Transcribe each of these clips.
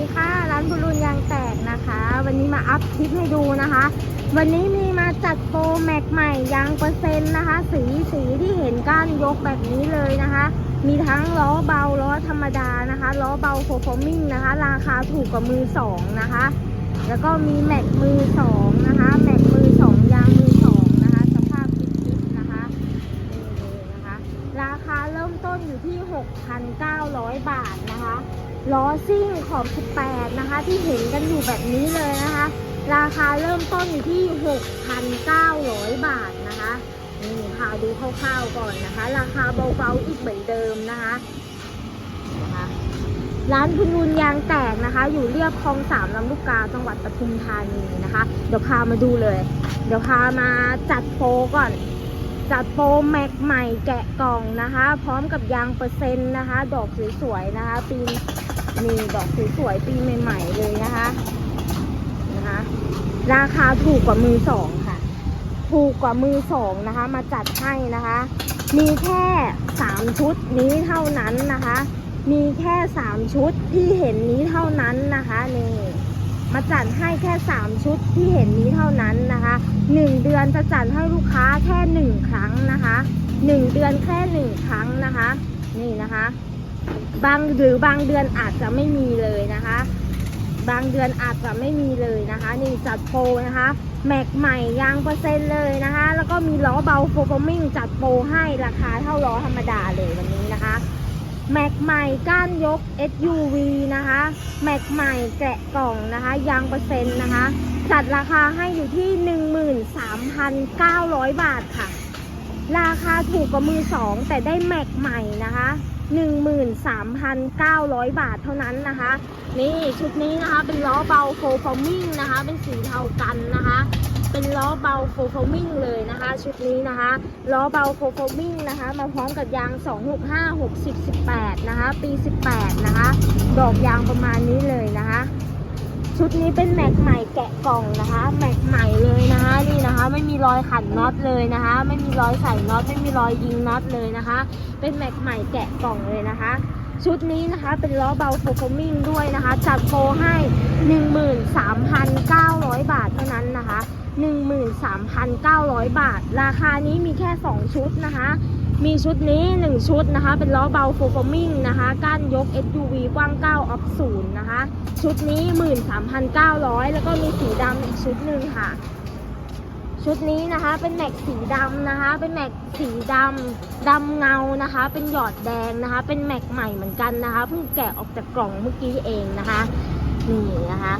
ดีค่ะ ร้านบุรุนยางแตกนะคะ วันนี้มาอัพคลิปให้ดูนะคะ วันนี้มีมาจัดโปรแม็กใหม่ยางเปอร์เซ็นต์นะคะ สีสีที่เห็นก้านยกแบบนี้เลยนะคะ มีทั้งล้อเบาล้อธรรมดานะคะล้อเบาโฟฟอร์มิงนะคะ ราคาถูกกว่ามือสองนะคะ แล้วก็มีแม็กมือสองนะคะ แม็กมือสองยางมือสองนะคะ สภาพฟิตๆนะคะนี่เลยนะคะ ราคาเริ่มต้นอยู่ที่ 6,900 บาทนะคะ ล้อซิ่งขอบ 18 นะคะ ที่เห็นกันอยู่แบบนี้เลยนะคะ ราคาเริ่มต้นอยู่ที่ 6,900 บาทนะคะนี่พาดูคร่าวๆก่อนนะคะ ราคาเบาๆอีกเหมือนเดิมนะคะนะคะร้านคุณรุนยางแตกนะคะ อยู่เรียบคลองสามลำลูกกาจังหวัดปทุมธานีนะคะ เดี๋ยวพามาดูเลย เดี๋ยวพามาจัดโปรก่อน จัดโปรแม็กใหม่แกะกล่องนะคะ พร้อมกับยางเปอร์เซ็นต์นะคะ ดอกสวยๆนะคะ ปี นี่ดอกสวยๆปีใหม่ ๆ เลยนะคะนะคะ ราคาถูกกว่ามือสองค่ะ ถูกกว่ามือสองนะคะ มาจัดให้นะคะ มีแค่สามชุดนี้เท่านั้นนะคะ มีแค่สามชุดที่เห็นนี้เท่านั้นนะคะนี่มาจัดให้แค่สามชุดที่เห็นนี้เท่านั้นนะคะหนึ่งเดือนจะจัดให้ลูกค้าแค่หนึ่งครั้งนะคะหนึ่งเดือนแค่หนึ่งครั้งนะคะ นี่นะคะ บางหรือบางเดือนอาจจะไม่มีเลยนะคะ บางเดือนอาจจะไม่มีเลยนะคะ นี่จัดโปรนะคะแม็กใหม่ยางเปอร์เซ็นต์เลยนะคะ แล้วก็มีล้อเบาโฟร์มิ่งจัดโปรให้ราคาเท่าล้อธรรมดาเลยวันนี้นะคะแม็กใหม่ก้านยก SUV นะคะแม็กใหม่แกะกล่องนะคะยางเปอร์เซ็นต์นะคะ จัดราคาให้อยู่ที่ 13,900 บาทค่ะ ราคาถูกกว่ามือสองแต่ได้แม็กใหม่นะคะ 13,900 บาทเท่านั้นนะคะ นี่ชุดนี้นะคะเป็นล้อเบาโฟฟอร์มิงนะคะ เป็นสีเทากันนะคะ เป็นล้อเบาโฟฟอร์มิงเลยนะคะ ชุดนี้นะคะล้อเบาโฟฟอร์มิงนะคะ มาพร้อมกับยาง 265 60 18 นะคะ ปี 18 นะคะ ดอกยางประมาณนี้เลยนะคะ ชุดนี้เป็นแม็กใหม่แกะกล่องนะคะแม็กใหม่เลยนะคะนี่นะคะ ไม่มีรอยขันน็อตเลยนะคะ ไม่มีรอยใส่น็อตไม่มีรอยยิงน็อตเลยนะคะ เป็นแม็กใหม่แกะกล่องเลยนะคะ ชุดนี้นะคะเป็นล้อเบาโฟฟอร์มิงด้วยนะคะ จัดโปรให้ 13,900 บาทเท่านั้นนะคะ 13,900 บาท ราคานี้มีแค่ 2 ชุดนะคะ มีชุดนี้ 1 ชุดนะคะ เป็นล้อเบาโฟฟอร์มิงนะคะ ก้านยก SUV กว้าง 9 ออฟศูนย์นะคะ ชุดนี้ 13,900 แล้วก็มีสีดำอีกชุดหนึ่งค่ะ ชุดนี้นะคะเป็นแม็กสีดำนะคะ เป็นแม็กสีดำดำเงานะคะ เป็นหยอดแดงนะคะ เป็นแม็กใหม่เหมือนกันนะคะเพิ่งแกะออกจากกล่องเมื่อกี้เองนะคะนี่นะคะ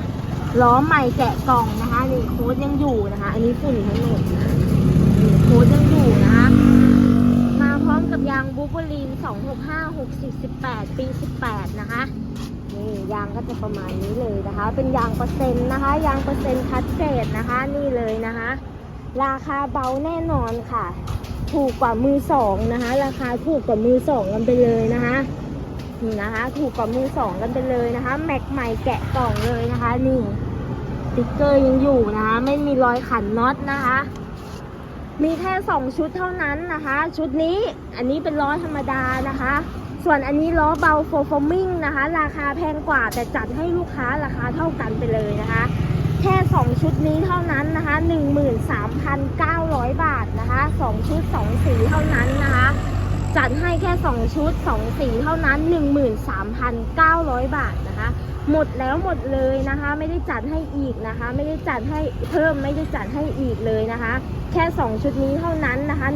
ล้อใหม่แกะกล่องนะคะนี่โค้ดยังอยู่นะคะ อันนี้ฝุ่นทั้งหมดนี่โค้ดยังอยู่นะคะ กับยางบูเบอรีน265 60 18ปี 18 นะคะ นี่ยางก็จะประมาณนี้เลยนะคะ เป็นยางเปอร์เซ็นต์นะคะ ยางเปอร์เซ็นต์คัดเกรดนะคะ นี่เลยนะคะ ราคาเบาแน่นอนค่ะ ถูกกว่ามือสองนะคะ ราคาถูกกว่ามือสองกันไปเลยนะคะนี่นะคะ ถูกกว่ามือสองกันไปเลยนะคะ แม็กใหม่แกะกล่องเลยนะคะ นี่ ติ๊กเกอร์ยังอยู่นะคะ ไม่มีรอยขันน็อตนะคะ มีแค่สองชุดเท่านั้นนะคะ ชุดนี้อันนี้เป็นล้อธรรมดานะคะ ส่วนอันนี้ล้อเบาโฟฟอร์มิงนะคะ ราคาแพงกว่าแต่จัดให้ลูกค้าราคาเท่ากันไปเลยนะคะ แค่ 2 ชุดนี้เท่านั้นนะคะ 13,900 บาทนะคะ 2 ชุด 2 สีเท่านั้นนะคะ จัดให้แค่ 2 ชุด 2 สีเท่านั้น 13,900 บาทนะคะ หมดแล้วหมดเลยนะคะ ไม่ได้จัดให้อีกนะคะ ไม่ได้จัดให้เพิ่มไม่ได้จัดให้อีกเลยนะคะ แค่ 2 ชุดนี้เท่านั้นนะคะ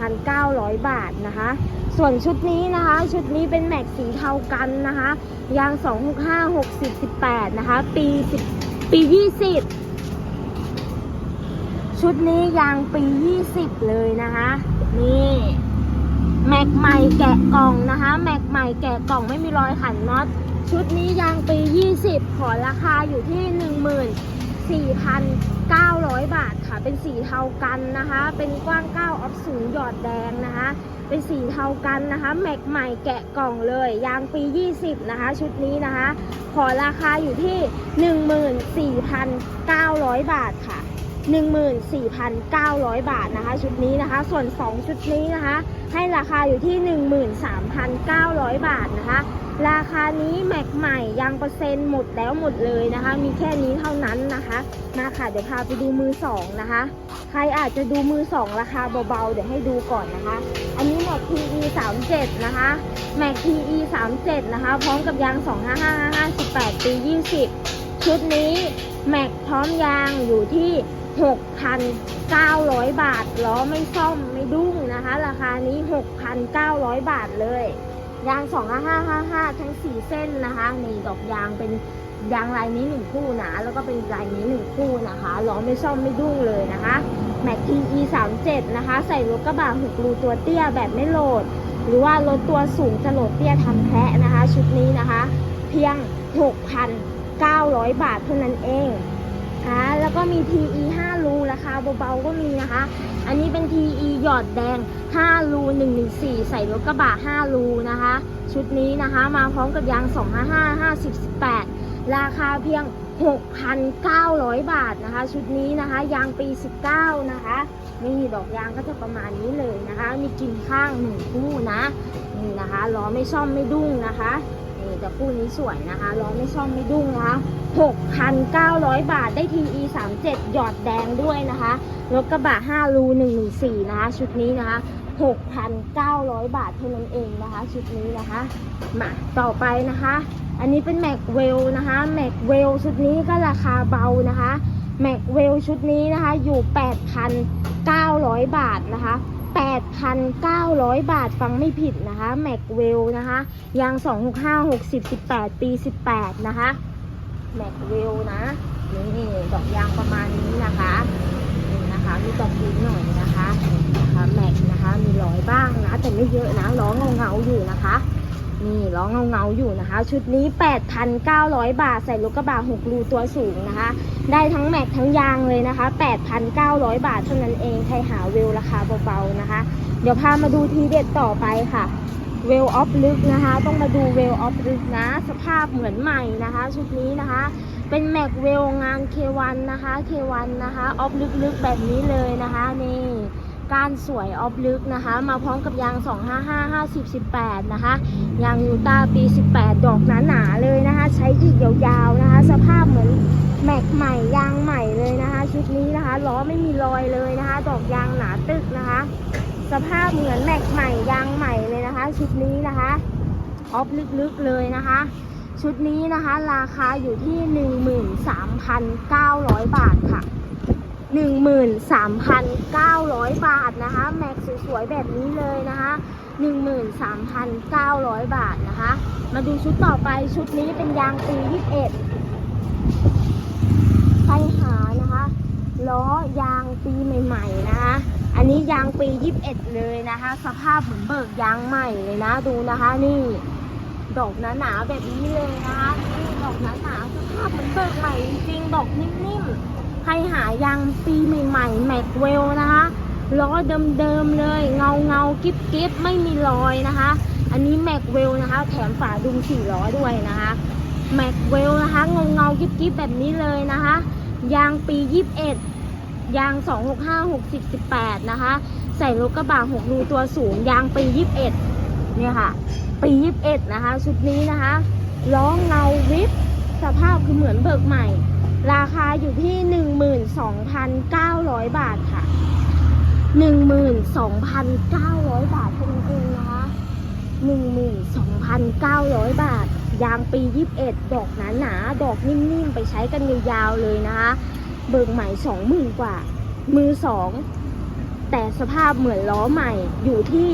13,900 บาทนะคะ ส่วนชุดนี้นะคะ ชุดนี้เป็นแม็กสีเทากันนะคะยาง 265 60 18 นะคะ ปี 10 ปี 20 ชุดนี้ยางปี 20 เลยนะคะ นี่แม็กใหม่แกะกล่องนะคะ แม็กใหม่แกะกล่องไม่มีรอยขันน็อต ชุดนี้ยางปี 20 ขอราคาอยู่ที่ 14,900 บาทค่ะ เป็นสีเทากันนะคะ เป็นกว้าง 9 ออฟศูนย์หยอดแดงนะคะ เป็นสีเทากันนะคะ แม็กใหม่แกะกล่องเลย ยางปี 20 นะคะ ชุดนี้นะคะ ขอราคาอยู่ที่ 14,900 บาทค่ะ 14,900 บาทนะคะ ชุดนี้นะคะ ส่วน 2 ชุดนี้นะคะ ให้ราคาอยู่ที่ 13,900 บาทนะคะ ราคานี้แม็กใหม่ยางเปอร์เซ็นต์หมดแล้วหมดเลยนะคะ มีแค่นี้เท่านั้นนะคะมาค่ะเดี๋ยวพาไปดูมือสองนะคะ ใครอาจจะดูมือสองราคาเบาๆเดี๋ยวให้ดูก่อนนะคะ อันนี้แม็ก TE 37นะคะแม็ก TE 37นะคะ พร้อมกับยาง 255 18ปี20 ชุดนี้แม็กพร้อมยางอยู่ที่ 6,900 บาทล้อไม่ซ่อมไม่ดุ้งนะคะ ราคานี้ 6,900 บาทเลย ยาง 25555 ทั้ง 4 เส้นนะคะนี่ดอกยางเป็นยางลายนี้1คู่นะ แล้วก็เป็นลายนี้1คู่นะคะล้อไม่ซ่อมไม่ดุ้งเลยนะคะแม็ก TE 37นะคะ ใส่รถกระบะ6รูตัวเตี้ยแบบไม่โหลด หรือว่ารถตัวสูงจะโหลดเตี้ยทำแพ้นะคะ ชุดนี้นะคะ เพียง 6,900 บาทเท่านั้นเอง คะ แล้วก็มี TE 5รูราคาเบาๆก็มีนะคะ อันนี้เป็น TE หยอดแดง 5 รู 114 ใส่รถกระบะ 5 รูนะคะ ชุดนี้นะคะมาพร้อมกับยาง 255 50 18 ราคาเพียง 6,900 บาทนะคะ ชุดนี้นะคะยางปี 19 นะคะนี่ดอกยางก็จะประมาณนี้เลยนะคะ มีกินข้างหนึ่งคู่นะนี่นะคะล้อไม่ซ่อมไม่ดุ้งนะคะ แต่คู่นี้สวยนะคะล้อไม่ซ่อมไม่ดุ้งนะคะ6,900 บาทได้ TE 37หยอดแดงด้วยนะคะรถกระบะ5รู114นะคะ ชุดนี้นะคะ 6,900 บาทเท่านั้นเองนะคะ ชุดนี้นะคะ มาต่อไปนะคะ อันนี้เป็นแม็กเวลนะคะแม็กเวลชุดนี้ก็ราคาเบานะคะแม็กเวลชุดนี้นะคะอยู่ 8,900 บาทนะคะ 8,900 บาทฟังไม่ผิดนะคะแม็กเวลนะคะยาง 265 60 18 ปี 18 นะคะแม็กเวลนะนี่ดอกยางประมาณนี้นะคะนี่นะคะมีตกพื้นหน่อยนะคะนะคะแม็กนะคะมีรอยบ้างนะ แต่ไม่เยอะนะล้อเงาเงาอยู่นะคะ นี่ล้อเงาเงาอยู่นะคะ ชุดนี้ 8,900 บาท ใส่รถกระบะ6รูตัวสูงนะคะ ได้ทั้งแม็กทั้งยางเลยนะคะ 8,900 บาทเท่านั้นเองใครหาเวลราคาเบาๆนะคะ เดี๋ยวพามาดูทีเด็ดต่อไปค่ะเวลออฟลึกนะคะ ต้องมาดูเวลออฟลึกนะ สภาพเหมือนใหม่นะคะ ชุดนี้นะคะ เป็นแม็กเวลงาน K1 นนะคะ K1 นะคะออฟลึกๆแบบนี้เลยนะคะนี่ การสวยออฟลึกนะคะ มาพร้อมกับยาง 255 50 18 นะคะ ยางยูตาปี 18 ดอกหนาๆเลยนะคะ ใช้อีกยาวๆนะคะ สภาพเหมือนแม็กใหม่ยางใหม่เลยนะคะ ชุดนี้นะคะล้อไม่มีรอยเลยนะคะ ดอกยางหนาตึกนะคะ สภาพเหมือนแม็กใหม่ยางใหม่เลยนะคะ ชุดนี้นะคะออฟลึกๆเลยนะคะ ชุดนี้นะคะ ราคาอยู่ที่ 13,900 บาทค่ะ 13,900 บาทนะคะแม็กสวยๆแบบนี้เลยนะคะ13,900 บาทนะคะ มาดูชุดต่อไปชุดนี้เป็นยางปี 21ใครหานะคะล้อยางปีใหม่ๆนะคะ อันนี้ยางปี 21 เลยนะคะ สภาพเหมือนเบิกยางใหม่เลยนะดูนะคะนี่ดอกหนาๆแบบนี้เลยนะคะนี่ดอกหนาๆสภาพเหมือนเบิกใหม่จริงๆดอกนิ่มๆ ใครหายางปีใหม่ๆแม็กเวลนะคะล้อเดิมๆเลย เงาเงากิ๊บกิ๊บไม่มีรอยนะคะ อันนี้แม็กเวลนะคะ แถมฝาดุมสี่ล้อด้วยนะคะแม็กเวลนะคะ เงาเงากิ๊บกิ๊บแบบนี้เลยนะคะ ยางปี 21 ยาง 265 60 18 นะคะ ใส่รถกระบะ6รูตัวสูง ยางปี 21 เนี่ยค่ะ ปี 21 นะคะ ชุดนี้นะคะล้อเงาวิบสภาพคือเหมือนเบิกใหม่ ราคาอยู่ที่ 12,900 บาทค่ะ 12,900 บาทเท่านั้นเองนะคะ12,900 บาท ยางปี 21 ดอกหนาๆดอกนิ่มๆ ไปใช้กันยาวๆเลยนะคะ เบิกใหม่ 20,000 กว่า มือสองแต่สภาพเหมือนล้อใหม่อยู่ที่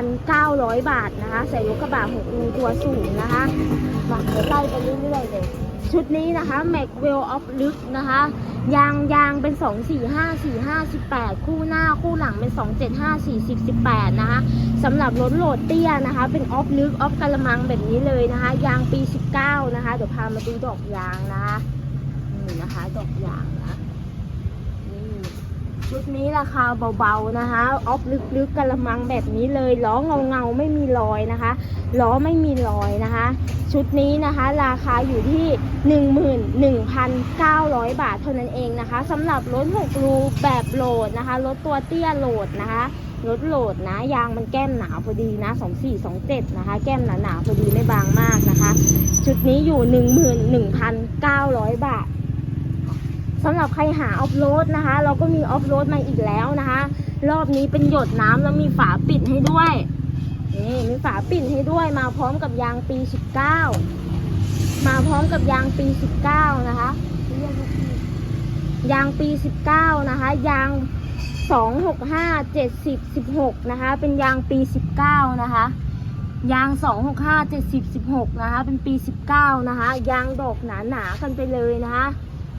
12,900 บาทนะคะ ใส่รถกระบะ6รูตัวสูงนะคะมาเดี๋ยวไล่ไปเรื่อยๆเลย ชุดนี้นะคะ Mac w e l of ลึกนะคะ ยางยางเป็น 2 4 5 4 5 18 คู่หน้าคู่หลังเป็น 2 7 5 4 10 18 นะคะสำหรับรถโหลดเตี้ยนะคะ เป็นออฟลึกออฟกระมังแบบนี้เลยนะคะ ยางปี 19 นะคะ เดี๋ยวพามาดูดอกยางนะคะนี่นะคะ ดอกยางนะ ชุดนี้ราคาเบาๆนะคะ ออฟลึกๆกระมังแบบนี้เลยล้อเงาๆไม่มีรอยนะคะล้อไม่มีรอยนะคะ ชุดนี้นะคะ ราคาอยู่ที่ 11,900 บาทเท่านั้นเองนะคะสำหรับรถ6รูแบบโหลดนะคะรถตัวเตี้ยโหลดนะคะรถโหลดนะยางมันแก้มหนาพอดีนะสองสี่สองเจ็ดนะคะ แก้มหนาหนาพอดีไม่บางมากนะคะ ชุดนี้อยู่หนึ่งหมื่นหนึ่งพันเก้าร้อยบาท สำหรับใครหาออฟโรดนะคะ เราก็มีออฟโรดมาอีกแล้วนะคะ รอบนี้เป็นหยดน้ำแล้วมีฝาปิดให้ด้วยนี่มีฝาปิดให้ด้วยมาพร้อมกับยางปีสิบเก้ามาพร้อมกับยางปีสิบเก้านะคะ ยางปีสิบเก้านะคะ ยางสองหกห้าเจ็ดสิบสิบหกนะคะ เป็นยางปีสิบเก้านะคะยางสองหกห้าเจ็ดสิบสิบหกนะคะ เป็นปีสิบเก้านะคะ ยางดอกหนาๆกันไปเลยนะคะ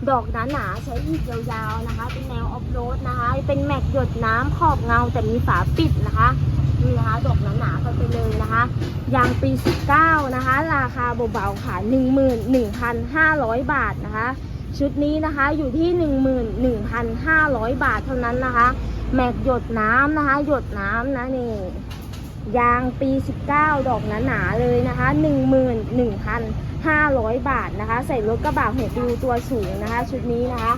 ดอกหนาหนาใช้อีกยาวๆนะคะ เป็นแนวออฟโรดนะคะ เป็นแม็กหยดน้ำขอบเงาแต่มีฝาปิดนะคะนี่นะคะดอกหนาหนาๆกันไปเลยนะคะยางปีสิบเก้านะคะ ราคาเบาๆค่ะหนึ่งหมื่นหนึ่งพันห้าร้อยบาทนะคะ ชุดนี้นะคะอยู่ที่ 11,500 บาทเท่านั้นนะคะ แม็กหยดน้ำนะคะ หยดน้ำนะนี่ยางปี 19 ดอกหนาๆเลยนะคะ 11,500 บาทนะคะ ใส่รถกระบะหัวปิวตัวสูงนะคะ ชุดนี้นะคะ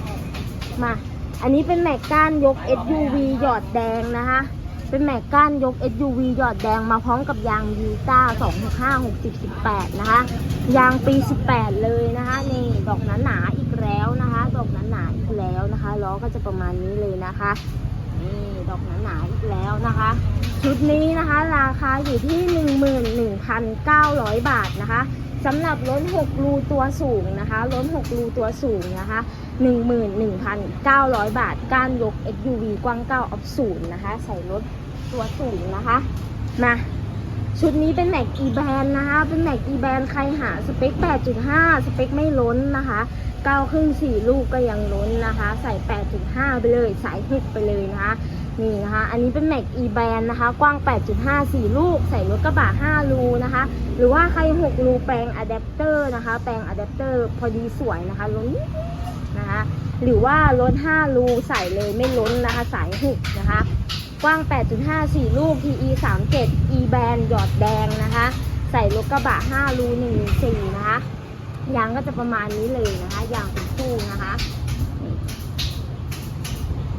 มา อันนี้เป็นแม็กก้านยก SUV หยอดแดงนะคะ เป็นแม็กก้านยก SUV หยอดแดงมาพร้อมกับยางยูต้า2 5 60 18 นะคะ ยางปี 18 เลยนะคะนี่ดอกหนาๆอีกแล้วนะคะ ดอกหนาๆอีกแล้วนะคะล้อก็จะประมาณนี้เลยนะคะนี่ดอกหนาๆอีกแล้วนะคะ ชุดนี้นะคะ ราคาอยู่ที่ 11,900 บาทนะคะ สำหรับรถ6รูตัวสูงนะคะรถ6รูตัวสูงนะคะ 11,900 บาท ก้านยก SUV กว้าง9ออฟศูนย์นะคะ ใส่รถตัวสูงนะคะ มาชุดนี้เป็นแม็กอีแบนนะคะ เป็นแม็กอีแบนใครหาสเปค 8.5 สเปคไม่ล้นนะคะ9ครึ่ง4ลูกก็ยังล้นนะคะ ใส่ 8.5 ไปเลย สายหกไปเลยนะคะ นี่นะคะ อันนี้เป็นแม็กอีแบนนะคะ กว้าง 8.5 4 ลูก ใส่รถกระบะ 5 รูนะคะ หรือว่าใคร 6 รูแปลงอะแดปเตอร์นะคะ แปลงอะแดปเตอร์พอดีสวยนะคะล้นนิดนะคะ หรือว่ารถ5รูใส่เลยไม่ล้นนะคะ สายหกนะคะ กว้าง 8.5 4 ลูก PE 37 E band หยอดแดงนะคะ ใส่รถกระบะ 5 รู114นะคะ ยางก็จะประมาณนี้เลยนะคะ ยางเป็นคู่นะคะ นี่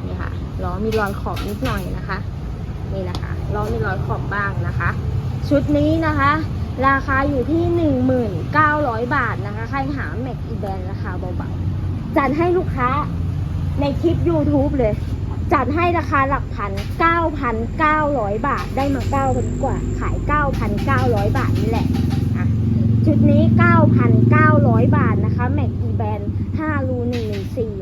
นี่ค่ะ ล้อมีรอยขอบนิดหน่อยนะคะนี่นะคะล้อมีรอยขอบบ้างนะคะ ชุดนี้นะคะ ราคาอยู่ที่ 1900 บาทนะคะ ใครหาแม็กอีแบนราคาเบาๆจัดให้ลูกค้าในคลิป YouTube เลย จัดให้ราคาหลักพัน 9,900 บาทได้มา 9,000 กว่า ขาย 9,900 บาทนี่แหละอะชุดนี้ 9,900 บาทนะคะแม็กอีแบน5รู114นะคะ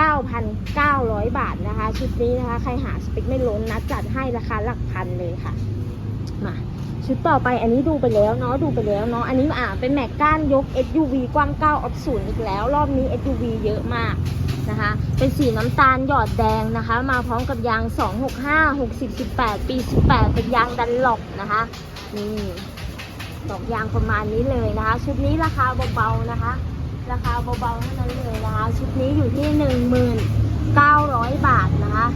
9,900 บาทนะคะ ชุดนี้นะคะ ใครหาสเปคไม่ล้นนะจัดให้ราคาหลักพันเลยค่ะ มาชุดต่อไปอันนี้ดูไปแล้วเนาะดูไปแล้วเนาะอันนี้อ่าเป็นแม็กก้านยก SUV กว้าง9ออฟศูนย์อีกแล้ว รอบนี้ SUV เยอะมากนะคะ เป็นสีน้ำตาลหยอดแดงนะคะ มาพร้อมกับยาง 265 60 18 ปี 18 เป็นยางดันหลบนะคะนี่ดอกยางประมาณนี้เลยนะคะ ชุดนี้ราคาเบาๆนะคะ ราคาเบาๆเท่านั้นเลยนะคะ ชุดนี้อยู่ที่หนึ่งหมื่นเก้าร้อยบาทนะคะ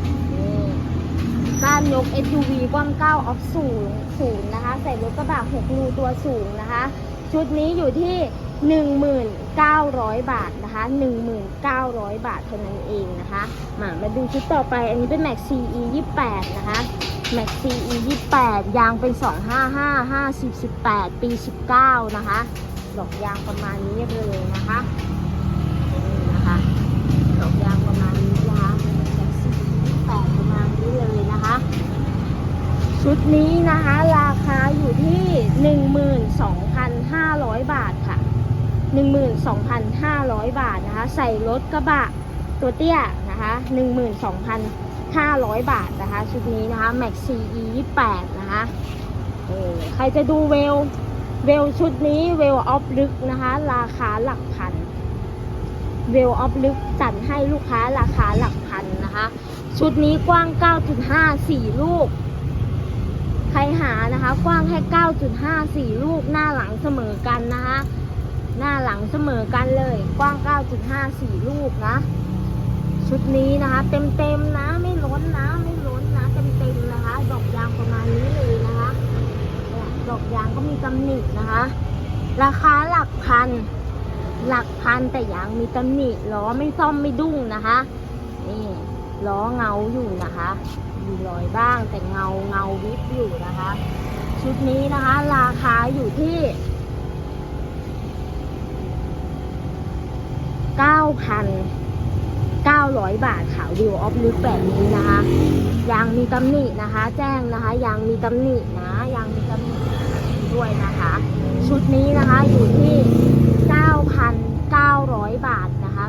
ก้านยก SUV กว้างเก้าออฟสูงสูงนะคะ ใส่รถกระบะหกรูตัวสูงนะคะ ชุดนี้อยู่ที่หนึ่งหมื่นเก้าร้อยบาทนะคะหนึ่งหมื่นเก้าร้อยบาทเท่านั้นเองนะคะ มามาดูชุดต่อไปอันนี้เป็น Max CE ยี่สิบแปดนะคะแม็กซีอียี่แปดยางเป็นสองห้าห้าห้าสิบสิบแปดปีสิบเก้านะคะ ดอกยางประมาณนี้เลยนะคะนี่นะคะดอกยางประมาณนี้นะคะจากสีแปดประมาณนี้เลยนะคะ ชุดนี้นะคะราคาอยู่ที่ 12,500 บาทค่ะ 12,500 บาทนะคะ ใส่รถกระบะตัวเตี้ยนะคะ12,500 บาทนะคะ ชุดนี้นะคะ Max CE 28นะคะเออใครจะดูเวล เวลชุดนี้เวลออฟลึกนะคะ ราคาหลักพัน เวลออฟลึกจัดให้ลูกค้าราคาหลักพันนะคะ ชุดนี้กว้าง 9.5 4 ลูก ใครหานะคะ กว้างแค่9.5 4 ลูกหน้าหลังเสมอกันนะคะ หน้าหลังเสมอกันเลย กว้าง 9.5 4 ลูกนะ ชุดนี้นะคะ เต็มๆนะ ไม่ล้นนะ ไม่ล้นนะ เต็มๆนะคะ ดอกยางประมาณนี้เลย อกยางก็มีตำหนินะคะ ราคาหลักพัน หลักพันแต่ยางมีตำหนิล้อไม่ซ่อมไม่ดุ้งนะคะ นี่ล้อเงาอยู่นะคะมีรอยบ้างแต่เงาเงาวิบอยู่นะคะ ชุดนี้นะคะ ราคาอยู่ที่9,900บาทค่ะวิวออฟลึกแบบนี้นะคะยางมีตำหนินะคะ แจ้งนะคะยางมีตำหนินะยางมีตำหนิ ด้วยนะคะ ชุดนี้นะคะอยู่ที่ 9,900 บาทนะคะ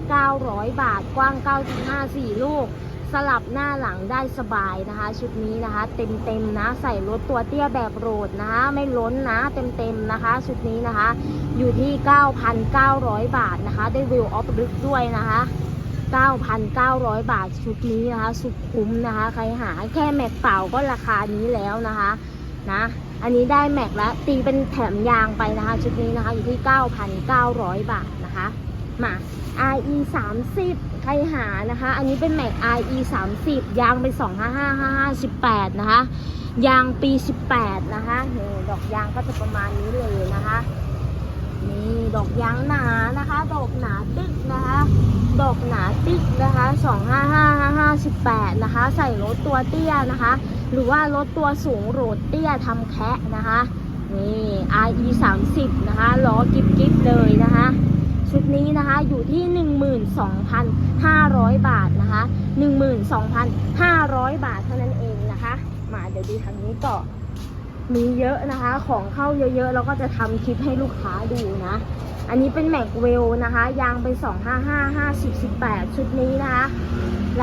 9,900 บาทกว้าง 9.5 4 ลูก สลับหน้าหลังได้สบายนะคะ ชุดนี้นะคะ เต็มๆนะ ใส่รถตัวเตี้ยแบบโรดนะคะ ไม่ล้นนะเต็มๆนะคะ ชุดนี้นะคะ อยู่ที่ 9,900 บาทนะคะ ได้วิวออฟลึกด้วยนะคะ9,900 บาทชุดนี้นะคะ สุดคุ้มนะคะ ใครหาแค่แม็กเปล่าก็ราคานี้แล้วนะคะ นะ อันนี้ได้แม็กแล้วตีเป็นแถมยางไปนะคะ ชุดนี้นะคะอยู่ที่ 9,900 บาทนะคะ มา RE 30ใครหานะคะ อันนี้เป็นแม็ก RE 30ยางเป็น 255 18 นะคะ ยางปี 18 นะคะนี่ดอกยางก็จะประมาณนี้เลยนะคะ นี่ดอกยางหนานะคะ ดอกหนาตึกนะคะ ดอกหนาตึกนะคะ 255 18 นะคะ ใส่รถตัวเตี้ยนะคะ หรือว่ารถตัวสูงโรดเตี้ยทำแคะนะคะ นี่ RE 30นะคะล้อกิบกิบเลยนะคะ ชุดนี้นะคะอยู่ที่ 12,500 บาทนะคะ 12,500 บาทเท่านั้นเองนะคะ มาเดี๋ยวดูทางนี้ต่อมีเยอะนะคะ ของเข้าเยอะๆ เราก็จะทำคลิปให้ลูกค้าดูนะ อันนี้เป็นแม็กเวลนะคะ ยางเป็น 255 50 18 ชุดนี้นะคะ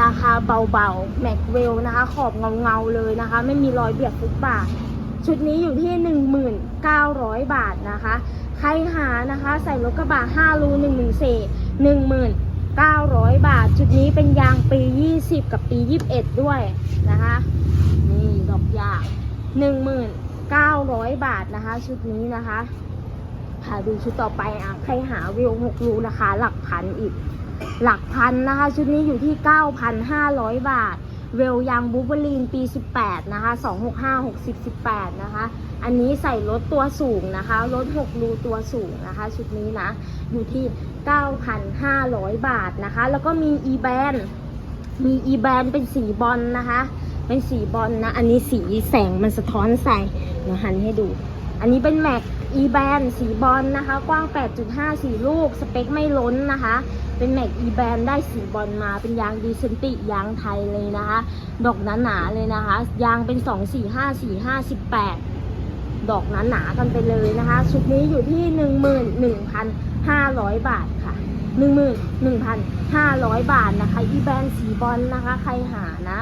ราคาเบาๆแม็กเวลนะคะ ขอบเงาๆเลยนะคะ ไม่มีรอยเบียดฟุตบาท ชุดนี้อยู่ที่ 1,900 บาทนะคะ ใครหานะคะใส่รถกระบะ5รู114 1,900 บาท ชุดนี้เป็นยางปี 20 กับปี 21 ด้วยนะคะ นี่ดอกยาง1,900 บาทนะคะ ชุดนี้นะคะ พาดูชุดต่อไปอะใครหาวิว6รูราคาหลักพันอีก หลักพันนะคะ ชุดนี้อยู่ที่ 9,500 บาท เวลยางบูเบอรีนปี 18 นะคะ 265 60 18 นะคะ อันนี้ใส่รถตัวสูงนะคะรถ6รูตัวสูงนะคะ ชุดนี้นะ อยู่ที่ 9,500 บาทนะคะ แล้วก็มี e b a n มี e b a n เป็นสีบอลนะคะเป็นสีบอลนะ อันนี้สีแสงมันสะท้อนใส่เดี๋ยวหันให้ดู อันนี้เป็นแม็ก e b a n สีบอลนะคะ กว้าง 8.5 สีลูก สเปคไม่ล้นนะคะ เป็นแม็ก e b a n ได้สีบอลมา เป็นยางดีเซนติยางไทยเลยนะคะ ดอกหนาๆเลยนะคะ ยางเป็น 2 4 5 4 5 18 ดอกหนาๆกันไปเลยนะคะ ชุดนี้อยู่ที่ 11,500 บาทค่ะ 11,500 บาทนะคะ e b a n สีบอลนะคะ ใครหานะ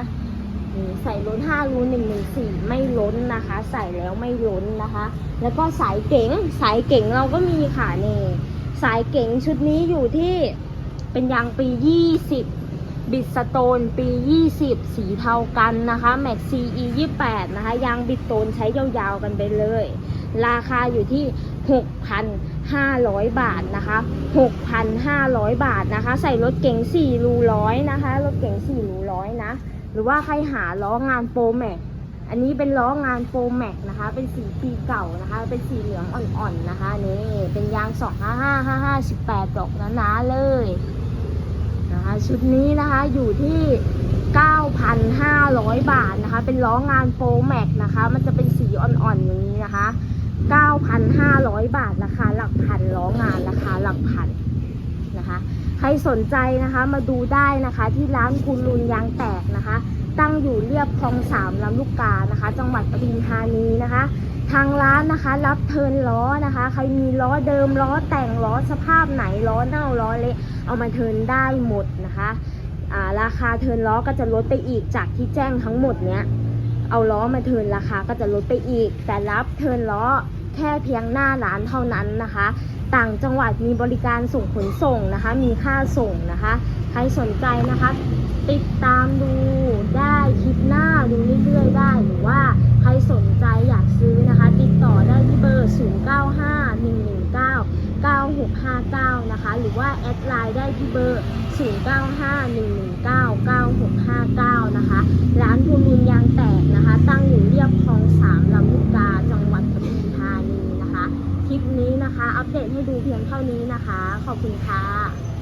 ใส่ล้น5รู114ไม่ล้นนะคะ ใส่แล้วไม่ล้นนะคะ แล้วก็สายเก๋งสายเก๋งเราก็มีค่ะนี่สายเก๋งชุดนี้อยู่ที่เป็นยางปี 20 บิดสโตนปี 20 สีเทากันนะคะแม็กซีอี28 นะคะ ยางบิดโตนใช้ยาวๆกันไปเลย ราคาอยู่ที่ 6,500 บาทนะคะ 6,500 บาทนะคะ ใส่รถเก๋ง4รูร้อยนะคะ รถเก๋ง4รูร้อยนะ หรือว่าใครหาล้องานโปรแม็กอันนี้เป็นล้องานโปรแม็กนะคะ เป็นสีปีเก่านะคะ เป็นสีเหลืองอ่อนๆนะคะนี่เป็นยาง 255 55 18 ดอกหนาๆเลยนะคะชุดนี้นะคะอยู่ที่ 9,500 บาทนะคะ เป็นล้องานโปรแม็กนะคะ มันจะเป็นสีอ่อนๆอย่างนี้นะคะ 9,500 บาทราคาหลักพันล้องานราคาหลักพันนะคะ รสนใจนะคะมาดูได้นะคะที่ร้านคุณลุนยางแตกนะคะ ตั้งอยู่เรียบคลองสามลำลูกกานะคะ จังหวัดปทุมธานีนะคะ ทางร้านนะคะรับเทินล้อนะคะ ใครมีล้อเดิมล้อแต่งล้อสภาพไหนล้อเน่าล้อเละเอามาเทินได้หมดนะคะาราคาเทินล้อก็จะลดไปอีกจากที่แจ้งทั้งหมดเนี้ยเอาล้อมาเทินราคาก็จะลดไปอีก แต่รับเทินล้อ แค่เพียงหน้าร้านเท่านั้นนะคะ ต่างจังหวัดมีบริการส่งขนส่งนะคะ มีค่าส่งนะคะ ใครสนใจนะคะ ติดตามดูได้คลิปหน้าดูเรื่อยๆได้หรือว่าใครสนใจอยากซื้อนะคะ ติดต่อได้ที่เบอร์ 0951199659 นะคะ หรือว่าแอดไลน์ได้ที่เบอร์ 0951199659 นะคะ ร้านภูมินยางแตกนะคะ ตั้งอยู่เรียบคลองสามลำลูกกาจังหวัดปทุมธานีนะคะ คลิป นี้นะคะ อัปเดตให้ดูเพียงเท่านี้นะคะ ขอบคุณค่ะ